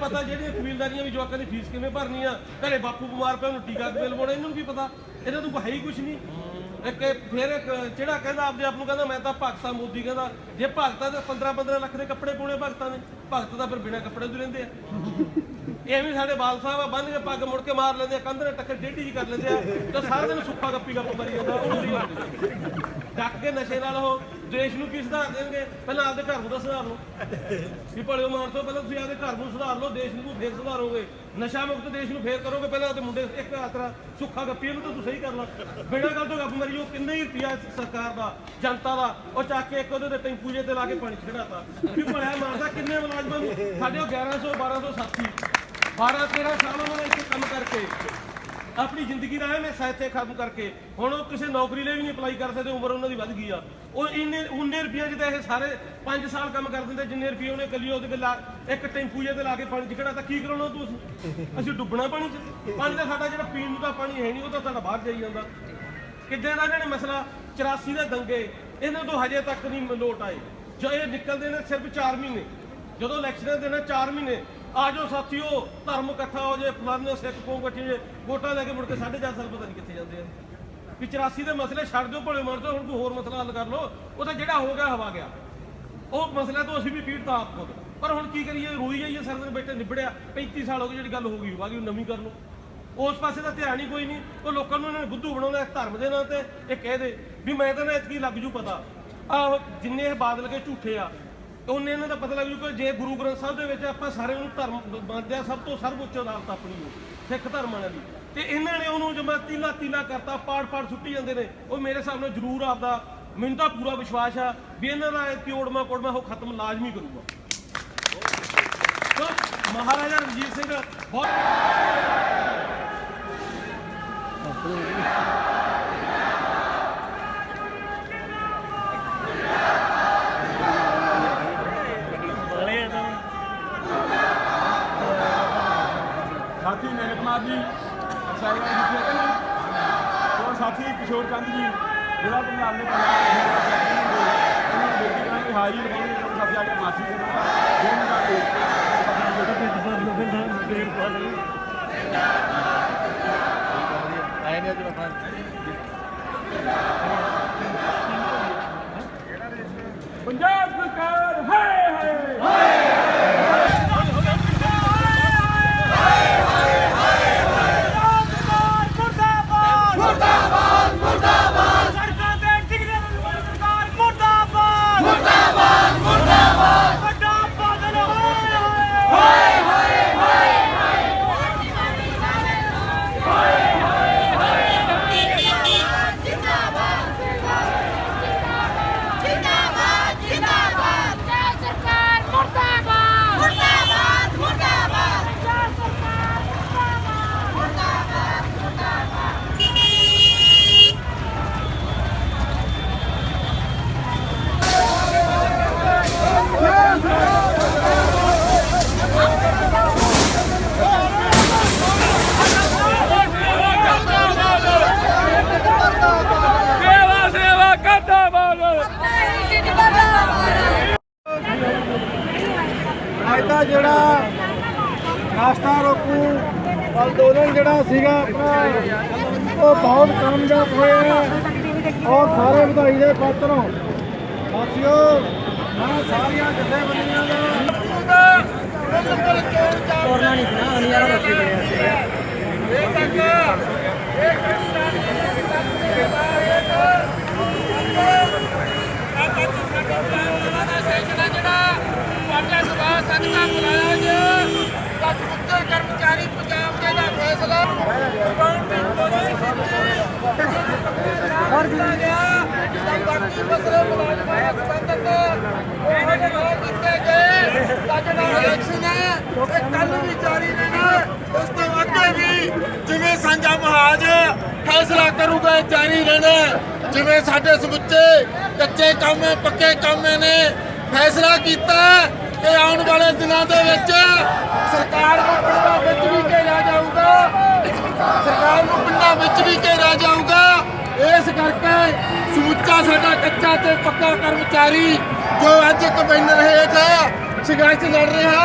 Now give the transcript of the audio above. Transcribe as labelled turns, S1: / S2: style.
S1: ਪਤਾ ਜਿਹੜੀਆਂ ਕਬੀਲਦਾਰੀਆਂ ਵੀ ਜਵਾਕਾਂ ਦੀ ਫੀਸ ਕਿਵੇਂ ਭਰਨੀ ਆ? ਘਰੇ ਬਾਪੂ ਬਿਮਾਰ ਪਿਆ, ਉਹਨੂੰ ਟੀਕਾ ਕਿਵੇਂ ਲਵਾਉਣਾ ਇਹਨਾਂ ਨੂੰ ਕੀ ਪਤਾ? ਇਹਨਾਂ ਨੂੰ ਹੈ ਹੀ ਕੁਝ ਨਹੀਂ। ਇੱਕ ਇਹ ਫਿਰ ਇੱਕ ਜਿਹੜਾ ਕਹਿੰਦਾ ਆਪਦੇ ਆਪ ਨੂੰ ਕਹਿੰਦਾ, ਮੈਂ ਤਾਂ ਭਗਤਾ ਮੋਦੀ ਕਹਿੰਦਾ, ਜੇ ਭਗਤਾ ਦੇ 15 15 ਲੱਖ ਦੇ ਕੱਪੜੇ ਪਾਉਣੇ ਭਗਤਾਂ ਨੇ ਭਗਤ ਤਾਂ ਫਿਰ ਬਿਨਾਂ ਕੱਪੜੇ ਤੋਂ ਰਹਿੰਦੇ ਆ। ਇਹ ਵੀ ਸਾਡੇ ਬਾਲ ਸਾਹਿਬ ਆ, ਬੰਨ ਕੇ ਪੱਗ ਮੁੜ ਕੇ ਮਾਰ ਲੈਂਦੇ ਆ, ਕੰਧ ਨਾਲ ਟੱਕਰ ਡੇਢੀ ਜੀ ਕਰ ਲੈਂਦੇ ਆ, ਤੇ ਸਾਰਾ ਦਿਨ ਸੁੱਖਾ ਗੱਪੀ ਗੱਪ ਮਰੀ ਜਾਂਦਾ, ਉਹ ਨਹੀਂ ਲੱਗਦੇ ਡੱਕ ਕੇ ਨਸ਼ੇ ਨਾਲ ਉਹ ਦੇਸ਼ ਨੂੰ ਕੀ ਸੁਧਾਰ ਦੇਣਗੇ? ਪਹਿਲਾਂ ਆਪਦੇ ਘਰ ਨੂੰ ਤਾਂ ਸੁਧਾਰ ਲਓ। ਵੀ ਭਲਿਓ ਮਾਨ ਤੋਂ ਪਹਿਲਾਂ ਤੁਸੀਂ ਆਪਦੇ ਘਰ ਨੂੰ ਸੁਧਾਰ ਲਓ, ਦੇਸ਼ ਨੂੰ ਫੇਰ ਸੁਧਾਰੋਗੇ। ਨਸ਼ਾ ਮੁਕਤ ਦੇਸ਼ ਨੂੰ ਫੇਰ ਕਰੋਗੇ, ਪਹਿਲਾਂ ਤੇ ਮੁੰਡੇ ਇੱਕ ਆਤਰਾ ਸੁੱਖਾ ਗੱਪੀ ਨੂੰ ਤਾਂ ਤੂੰ ਸਹੀ ਕਰ ਲਾ। ਬਿਨਾਂ ਗੱਲ ਤੋਂ ਗੱਪ ਮਰੀ, ਉਹ ਕਿੰਨੇ ਹੀ ਰੁਪਿਆ ਸਰਕਾਰ ਦਾ, ਜਨਤਾ ਦਾ, ਉਹ ਚੱਕ ਕੇ ਇੱਕ ਉਹਦੇ ਤੇ ਟੈਂਪੂ ਜੇ ਤੇ ਲਾ ਕੇ ਪਾਣੀ ਚ ਖੜਾਤਾ ਵੀ ਭਲਿਆ ਮਾਰਦਾ ਕਿੰਨੇ ਮੁਲਾਜ਼ਮਾਂ ਨੂੰ, ਸਾਡੇ ਉਹ 1100 1200 ਸਾਥੀ 12 13 ਸਾਲ ਉਹਨਾਂ ਨੇ ਇੱਥੇ ਕੰਮ ਕਰਕੇ, ਆਪਣੀ ਜ਼ਿੰਦਗੀ ਦਾ ਐਵੇਂ ਇੱਥੇ ਖਤਮ ਕਰਕੇ, ਹੁਣ ਉਹ ਕਿਸੇ ਨੌਕਰੀ ਲਈ ਵੀ ਨਹੀਂ ਅਪਲਾਈ ਕਰ ਸਕਦੇ, ਉਮਰ ਉਹਨਾਂ ਦੀ ਵੱਧ ਗਈ ਆ। ਉਹ ਇੰਨੇ 19 ਰੁਪਏ ਜਿਹਦੇ ਇਹ ਸਾਰੇ 5 ਸਾਲ ਕੰਮ ਕਰ ਦਿੰਦੇ, ਜਿੰਨੇ ਰੁਪਏ ਉਹਨੇ ਕੱਲੀ ਉਹਦੇ ਲਾ, ਇੱਕ ਟੈਂਪੂ ਜੇ ਤੇ ਲਾ ਕੇ ਪਾਣੀ ਚ ਤਾਂ ਕੀ ਕਰਾਉਣਾ ਤੁਸੀਂ ਅਸੀਂ? ਡੁੱਬਣਾ ਪਾਣੀ ਚ। ਪਾਣੀ ਦਾ ਸਾਡਾ ਜਿਹੜਾ ਪੀਣ ਨੂੰ ਤਾਂ ਪਾਣੀ ਹੈ ਨਹੀਂ, ਉਹ ਤਾਂ ਤੁਹਾਡਾ ਬਾਹਰ ਜਾਈ ਜਾਂਦਾ। ਕਿੱਦਾਂ ਦਾ ਇਹਨਾਂ ਨੇ ਮਸਲਾ? 84 ਦੇ ਦੰਗੇ। ਇਹਨਾਂ ਤੋਂ ਹਜੇ ਤੱਕ ਨਹੀਂ ਲੋਟ ਆਏ। ਜੋ ਇਹ ਨਿਕਲਦੇ ਨੇ ਸਿਰਫ 4 ਮਹੀਨੇ। ਜਦੋਂ ਇਲੈਕਸ਼ਨ ਦੇਣਾ ਨੇ 4 ਮਹੀਨੇ ਆ ਜਾਓ ਸਾਥੀਓ, ਧਰਮ ਇਕੱਠਾ ਹੋ ਜੇ, ਫਲਾਣੇ ਸਿੱਖ ਕੌਮ ਇਕੱਠੀ ਜੇ, ਵੋਟਾਂ ਲੈ ਕੇ ਮੁੜ ਕੇ 4.5 ਸਾਲ ਪਤਾ ਨਹੀਂ ਕਿੱਥੇ ਜਾਂਦੇ ਆ। ਵੀ 84 ਦੇ ਮਸਲੇ ਛੱਡ ਦਿਓ ਭਲੇ ਮਰ ਜਾਓ ਹੁਣ ਕੋਈ ਹੋਰ ਮਸਲਾ ਹੱਲ ਕਰ ਲਓ, ਉਹ ਤਾਂ ਜਿਹੜਾ ਹੋ ਗਿਆ, ਹਵਾ ਗਿਆ। ਉਹ ਮਸਲੇ ਤੋਂ ਅਸੀਂ ਵੀ ਪੀੜਤਾ ਆਪ ਖੁਦ। ਪਰ ਹੁਣ ਕੀ ਕਰੀਏ, ਰੋਈ ਜਾਈਏ ਸਾਰਾ ਦਿਨ ਬੈਠੇ ਨਿਬੜਿਆ 35 ਸਾਲ ਹੋ ਗਏ ਜਿਹੜੀ ਗੱਲ ਹੋ ਗਈ ਬਾਕੀ ਨਵੀਂ ਕਰ ਲਓ। ਉਸ ਪਾਸੇ ਦਾ ਧਿਆਨ ਹੀ ਕੋਈ ਨਹੀਂ, ਉਹ ਲੋਕਾਂ ਨੂੰ ਇਹਨਾਂ ਨੇ ਬੁੱਧੂ ਬਣਾਉਣਾ ਧਰਮ ਦੇ ਨਾਂ ਤੇ ਇਹ ਕਹਿ ਦੇ, ਵੀ ਮੈਂ ਤਾਂ ਨਾ ਇਤਕੀ ਲੱਗ ਜੂ ਪਤਾ। ਆਹ ਜਿੰਨੇ ਇਹ ਬਾਦਲ ਕੇ ਝੂਠੇ ਆ ਉਹਨੇ ਇਹਨਾਂ ਦਾ ਪਤਾ ਲੱਗ ਜੂ ਕਿ ਜੇ ਗੁਰੂ ਗ੍ਰੰਥ ਸਾਹਿਬ ਦੇ ਵਿੱਚ ਆਪਾਂ ਸਾਰੇ ਉਹਨੂੰ ਧਰਮ ਮੰਨਦੇ ਆ ਸਭ ਤੋਂ ਸਰਵਉੱਚ ਅਦਾਲਤ ਆਪਣੀ ਉਹ, ਸਿੱਖ ਧਰਮ ਵਾਲਿਆਂ ਦੀ। ਤੇ ਇਹਨਾਂ ਨੇ ਉਹਨੂੰ ਜਮਾ ਤੀਲਾ ਤੀਲਾ ਕਰਤਾ ਪਾੜ ਪਾੜ ਸੁੱਟੀ ਜਾਂਦੇ ਨੇ। ਉਹ ਮੇਰੇ ਹਿਸਾਬ ਨਾਲ ਜ਼ਰੂਰ ਆਪਦਾ, ਮੈਨੂੰ ਤਾਂ ਪੂਰਾ ਵਿਸ਼ਵਾਸ ਆ ਵੀ ਇਹਨਾਂ ਦਾ ਇਹ ਕੋੜਮਾ ਕੋੜਮਾ ਉਹ ਖਤਮ ਲਾਜ਼ਮੀ ਕਰੂਗਾ। ਮਹਾਰਾਜਾ ਰਣਜੀਤ ਸਿੰਘ ਬਹੁਤ
S2: ਸਾਥੀ ਨੈਲ ਕੁਮਾਰ ਜੀ ਅਕਸਾਈ ਵਾਲੇ ਜੀ ਕਹਿੰਦੇ ਉਹ ਸਾਥੀ ਕਿਸ਼ੋਰ ਚੰਦ ਜੀ ਜਿਹੜਾ ਪੰਜਾਬ ਦੇ ਪੰਜਾਬ ਉਹਨਾਂ ਨੂੰ ਬੇਨਤੀ ਕਰਾਂਗੇ, ਹਾਜ਼ਰੀ ਲਗਾਉਣੀ ਉਹਨਾਂ ਸਾਥੀ ਆ ਕੇ ਮਾਫੀ ਦੇ ਦੋ ਮਿੰਟਾਂ ਦੇ ਪੰਜਾਬ
S3: ਰਾਸਤਾ ਰੋਕੂ। ਅੰਦੋਲਨ ਜਿਹੜਾ ਸੀਗਾ ਉਹ ਬਹੁਤ ਕਾਮਯਾਬ ਹੋਇਆ ਔਰ ਸਾਰੇ ਵਧਾਈ ਦੇ ਪਾਤਰ ਹੋ। ਸਾਥੀਓ ਮੈਂ ਸਾਰੀਆਂ ਜਥੇਬੰਦੀਆਂ ਦਾ ਕੋਰਨਾ ਨਹੀਂ ਬਣਾ ਨਹੀਂ ਯਾਰ ਬੱਚੇ
S4: ਕਰਮਚਾਰੀ ਪੰਜਾਬ ਦੇ ਦਾ ਫੈਸਲਾ ਹੋਰ ਗਿਆ ਬਾਕੀ ਮਸਲੇ ਮੁਲਾਜ਼ਮਾਂ ਨਾਲ ਸੰਬੰਧਿਤ ਉਹ ਹਜੇ ਨਾ ਕੀਤੇ ਗਏ। ਤਾਂ ਜਿਹੜਾ ਇਲੈਕਸ਼ਨ ਹੈ ਇਹ ਕੱਲ ਵੀ ਜਾਰੀ ਰਹਿਣਾ ਉਸ ਤੋਂ ਅੱਗੇ ਵੀ ਜਿਵੇਂ ਸਾਂਝਾ ਮਹਾਜ ਫੈਸਲਾ ਕਰੂਗਾ ਜਾਰੀ ਰਹਿਣਾ ਜਿਵੇਂ ਸਾਡੇ ਸਮੁੱਚੇ ਕੱਚੇ ਕੰਮ ਪੱਕੇ ਕੰਮ ਨੇ ਫੈਸਲਾ ਕੀਤਾ ਕਿ ਆਉਣ ਵਾਲੇ ਦਿਨਾਂ ਦੇ ਵਿੱਚ ਸਰਕਾਰ ਨੂੰ ਪਿੰਡਾਂ ਵਿੱਚ ਵੀ ਘੇਰਿਆ ਜਾਊਗਾ। ਸਰਕਾਰ ਨੂੰ ਪਿੰਡਾਂ ਵਿੱਚ ਵੀ ਘੇਰਿਆ ਜਾਊਗਾ। ਇਸ ਕਰਕੇ ਸਮੁੱਚਾ ਸਾਡਾ ਕੱਚਾ ਤੇ ਪੱਕਾ ਕਰਮਚਾਰੀ ਜੋ ਅੱਜ ਇੱਕ ਬੈਨਰ ਹੇਠ ਸੰਘਰਸ਼ ਲੜ ਰਿਹਾ